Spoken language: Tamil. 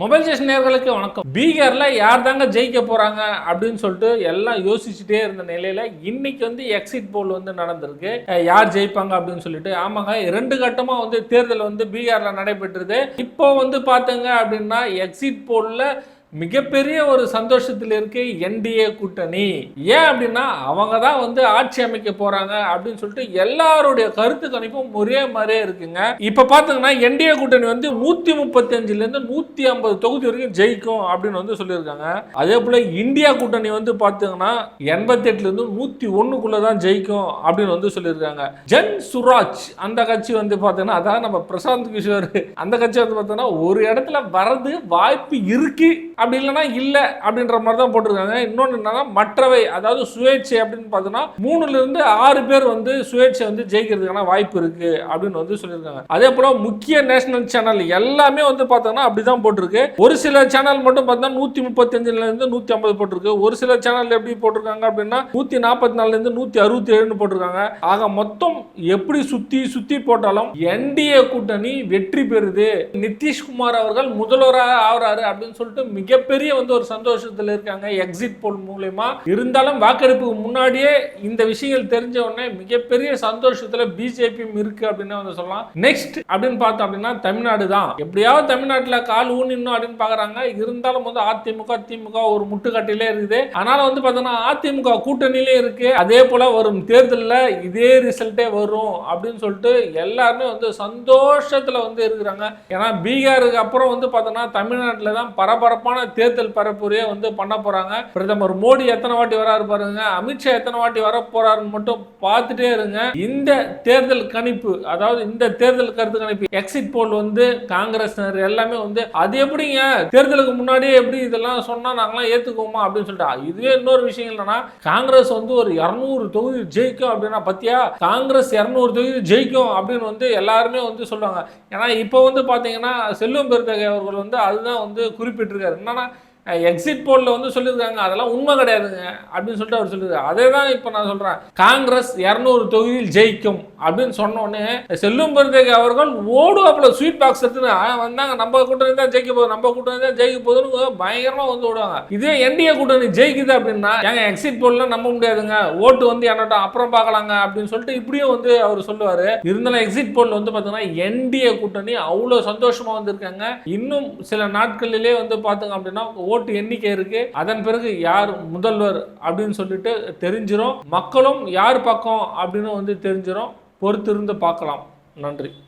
மொபைல் ஸ்டேஷன் நேர்களுக்கு வணக்கம். பீகாரில் யார் தாங்க ஜெயிக்க போகிறாங்க அப்படின்னு சொல்லிட்டு எல்லாம் யோசிச்சுட்டே இருந்த நிலையில் இன்னைக்கு வந்து எக்ஸிட் போல் வந்து நடந்திருக்கு. யார் ஜெயிப்பாங்க அப்படின்னு சொல்லிட்டு. ஆமாங்க ரெண்டு கட்டமாக வந்து தேர்தல் வந்து பீகாரில் நடைபெற்றது. இப்போ வந்து பார்த்தங்க அப்படின்னா எக்ஸிட் போலில் மிகப்பெரிய ஒரு சந்தோஷத்தில் இருக்கு என்டிஏ கூட்டணி. ஏன் அப்படின்னா அவங்க தான் வந்து ஆட்சி அமைக்க போறாங்க அப்படின்னு சொல்லிட்டு எல்லாருடைய கருத்து கணிப்பும் ஒரே மாதிரியே இருக்குங்க. இப்ப பாத்தீங்கன்னா என்டிஏ கூட்டணி வந்து நூத்தி முப்பத்தி அஞ்சுல இருந்து நூத்தி ஐம்பது தொகுதி வரைக்கும் ஜெயிக்கும் அப்படின்னு வந்து சொல்லியிருக்காங்க. அதே போல இந்தியா கூட்டணி வந்து பாத்தீங்கன்னா எண்பத்தி எட்டுல இருந்து நூத்தி ஒண்ணுக்குள்ள தான் ஜெயிக்கும் அப்படின்னு வந்து சொல்லியிருக்காங்க. ஜன் சுராஜ் அந்த கட்சி வந்து பாத்தீங்கன்னா அதாவது நம்ம பிரசாந்த் கிஷோர். அந்த கட்சி வந்து பார்த்தோன்னா ஒரு இடத்துல வரது வாய்ப்பு இருக்கு அப்படி இல்லைன்னா இல்லை அப்படின்ற மாதிரி தான் போட்டிருக்காங்க. இன்னொன்று என்னன்னா மற்றவை அதாவது சுயேட்சை அப்படின்னு பார்த்தோன்னா மூணுலேருந்து ஆறு பேர் வந்து சுயேட்சை வந்து ஜெயிக்கிறதுக்கான வாய்ப்பு இருக்குது அப்படின்னு வந்து சொல்லியிருக்காங்க. அதே போல் முக்கிய நேஷனல் சேனல் எல்லாமே வந்து பார்த்தோம்னா அப்படிதான் போட்டிருக்கு. ஒரு சில சேனல் மட்டும் பார்த்தா நூற்றி முப்பத்தஞ்சுலேருந்து நூற்றி ஐம்பது போட்டிருக்கு. ஒரு சில சேனல் எப்படி போட்டிருக்காங்க அப்படின்னா நூற்றி நாற்பத்தி நாலுலேருந்து நூற்றி அறுபத்தி ஏழுன்னு போட்டிருக்காங்க. ஆக மொத்தம் எப்படி சுற்றி சுற்றி போட்டாலும் என்டிஏ கூட்டணி வெற்றி பெறுது. நிதிஷ்குமார் அவர்கள் முதல்வராக ஆகுறாரு அப்படின்னு சொல்லிட்டு மிகப்பெரிய வந்து ஒரு சந்தோஷத்தில் இருக்காங்க. எக்ஸிட் போல் மூலயமா. இருந்தாலும் வாக்கெடுப்புக்கு முன்னாடியே இந்த விஷயங்கள் தெரிஞ்ச உடனே மிகப்பெரிய சந்தோஷத்தில் பிஜேபியும் இருக்கு அப்படின்னு வந்து சொல்லலாம். நெக்ஸ்ட் அப்படின்னு பார்த்தோம் அப்படின்னா தமிழ்நாடு தான். எப்படியாவது தமிழ்நாட்டில் கால் ஊனிடணும் அப்படின்னு பார்க்குறாங்க இருந்தாலும் வந்து அதிமுக திமுக ஒரு முட்டுக்கட்டையிலே இருக்குது. அதனால வந்து பார்த்தோன்னா அதிமுக கூட்டணியிலே இருக்கு. அதே போல வரும் தேர்தலில் இதே ரிசல்ட்டே வரும் அப்படின்னு சொல்லிட்டு எல்லாருமே வந்து சந்தோஷத்தில் வந்து இருக்கிறாங்க. ஏன்னா பீகாருக்கு அப்புறம் வந்து பார்த்தோன்னா தமிழ்நாட்டில் தான் பரபரப்பான தேர்தல் பரப்புரையே வந்து பண்ண போகிறாங்க பிரதமர் மோடி எத்தனை வாட்டி வராரு பாருங்க. அமித்ஷா எத்தனை வாட்டி வர போறாருன்னு மட்டும் பார்த்துட்டே இருங்க. இந்த தேர்தல் கணிப்பு அதாவது இந்த தேர்தல் கருத்து கணிப்பு எக்ஸிட் போல் வந்து காங்கிரஸ் எல்லாமே வந்து அது எப்படிங்க? தேர்தலுக்கு முன்னாடியே எப்படி இதெல்லாம் சொன்னா நாங்களாம் ஏத்துக்குவோமா அப்படின்னு சொல்லிட்டு இதுவே இன்னொரு விஷயம் என்னன்னா காங்கிரஸ் வந்து ஒரு இருநூறு தொகுதி ஜெயிக்கும் அப்படின்னா பத்தியா? காங்கிரஸ் இருநூறு தொகுதி ஜெயிக்கும் அப்படின்னு வந்து எல்லாருமே வந்து சொல்லுவாங்க. ஏன்னா இப்போ வந்து பாத்தீங்கன்னா செல்வம் பெருந்தகை அவர்கள் வந்து அதுதான் வந்து குறிப்பிட்டிருக்காரு. என்னன்னா எக்ஸிட் போலில் வந்து சொல்லியிருக்காங்க. அதெல்லாம் உண்மை கிடையாதுங்க. அப்படின்னு சொல்லிட்டு அவர் சொல்லியிருக்காரு. அதே தான் இப்போ நான் சொல்கிறேன் காங்கிரஸ் இரநூறு தொகுதியில் ஜெயிக்கும் அப்படின்னு சொன்னோடனே செல்லும் பெருந்தகை அவர்கள் ஓடுவாப்பில் ஸ்வீட் பாக்ஸ் எடுத்துன்னு வந்தாங்க. நம்ம கூட்டணி தான் ஜெயிக்க போகுது. நம்ம கூட்டணி தான் ஜெயிக்க போகுதுன்னு பயங்கரமாக வந்து ஓடுவாங்க. இதே என்டிஏ கூட்டணி ஜெயிக்குது அப்படின்னா ஏங்க எக்ஸிட் போல்லாம் நம்ப முடியாதுங்க. ஓட்டு வந்து என்னட்டும் அப்புறம் பார்க்கலாங்க. அப்படின்னு சொல்லிட்டு இப்படியும் வந்து அவர் சொல்லுவார். இருந்தாலும் எக்ஸிட் போல் வந்து பார்த்தீங்கன்னா என்டிஏ கூட்டணி அவ்வளோ சந்தோஷமா வந்திருக்காங்க இன்னும் சில நாட்களிலே வந்து பார்த்தோங்க அப்படின்னா ஓட்டு எண்ணிக்கை இருக்கு. அதன் பிறகு யார் முதல்வர் அப்படின்னு சொல்லிட்டு தெரிஞ்சிடும் மக்களும் யார் பக்கம் அப்படின்னு வந்து தெரிஞ்சிரும். பொறுத்திருந்து பார்க்கலாம். நன்றி.